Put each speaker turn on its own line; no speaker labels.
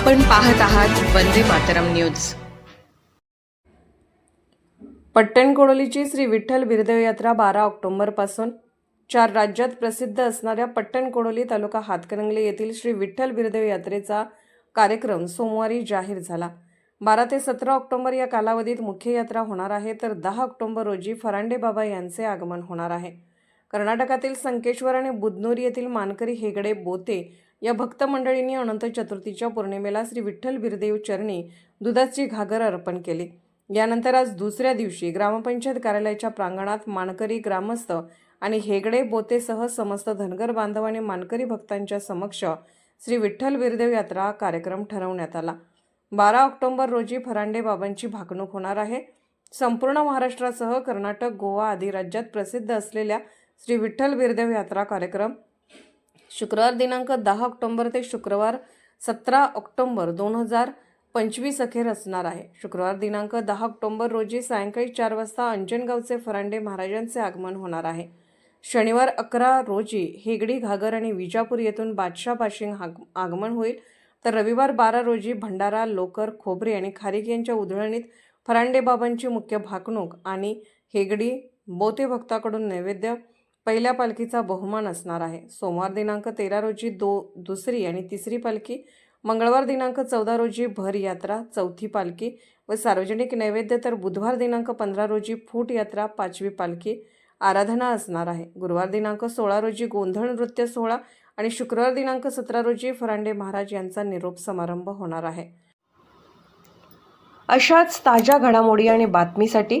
आपण पाहत आहात वंदे मातरम न्यूज.
पट्टणकोडोलीची श्री विठ्ठल बिरदेव यात्रा बारा ऑक्टोबरपासून. चार राज्यात प्रसिद्ध असणाऱ्या पट्टणकोडोली तालुका हातकणंगले येथील श्री विठ्ठल बिरदेव यात्रेचा कार्यक्रम सोमवारी जाहीर झाला. बारा ते सतरा ऑक्टोबर या कालावधीत मुख्य यात्रा होणार आहे तर दहा ऑक्टोबर रोजी फरांडे बाबा यांचे आगमन होणार आहे. कर्नाटकातील संकेश्वर आणि बुदनूर येथील मानकरी हेगडे बोते या भक्त मंडळींनी अनंत चतुर्थीच्या पौर्णिमेला श्री विठ्ठल बिरदेव चरणी दुधाची घागर अर्पण केली. यानंतर आज दुसऱ्या दिवशी ग्रामपंचायत कार्यालयाच्या प्रांगणात मानकरी ग्रामस्थ आणि हेगडे बोतेसह समस्त धनगर बांधव आणि मानकरी भक्तांच्या समक्ष श्री विठ्ठल बिरदेव यात्रा कार्यक्रम ठरवण्यात आला. बारा ऑक्टोबर रोजी फरांडे बाबांची भाकणूक होणार आहे. संपूर्ण महाराष्ट्रासह कर्नाटक गोवा आदी राज्यात प्रसिद्ध असलेल्या श्री विठ्ठल बिरदेव यात्रा कार्यक्रम शुक्रवार दिनांक दहा ऑक्टोंबर ते शुक्रवार सतरा ऑक्टोबर दोन हजार पंचवीस अखेर असणार आहे. शुक्रवार दिनांक दहा ऑक्टोबर रोजी सायंकाळी चार वाजता अंजनगावचे फरांडे महाराजांचे आगमन होणार आहे. शनिवार अकरा रोजी हेगडी घागर आणि विजापूर येथून बादशाह बाशिंग हाग आगमन होईल. तर रविवार बारा रोजी भंडारा लोकर खोबरे आणि खारीक यांच्या उधळणीत फरांडे बाबांची मुख्य भाकणूक आणि हेगडी बोते भक्ताकडून नैवेद्य पहिल्या पालखीचा बहुमान असणार आहे. सोमवार दिनांक तेरा रोजी दो दुसरी आणि तिसरी पालखी मंगळवार दिनांक चौदा रोजी भर यात्रा चौथी पालखी व सार्वजनिक नैवेद्य तर बुधवार दिनांक पंधरा रोजी फूट यात्रा पाचवी पालखी आराधना असणार आहे. गुरुवार दिनांक सोळा रोजी गोंधळ नृत्य सोहळा आणि शुक्रवार दिनांक सतरा रोजी फरांडे महाराज यांचा निरोप समारंभ होणार आहे. अशाच ताज्या घडामोडी आणि बातमीसाठी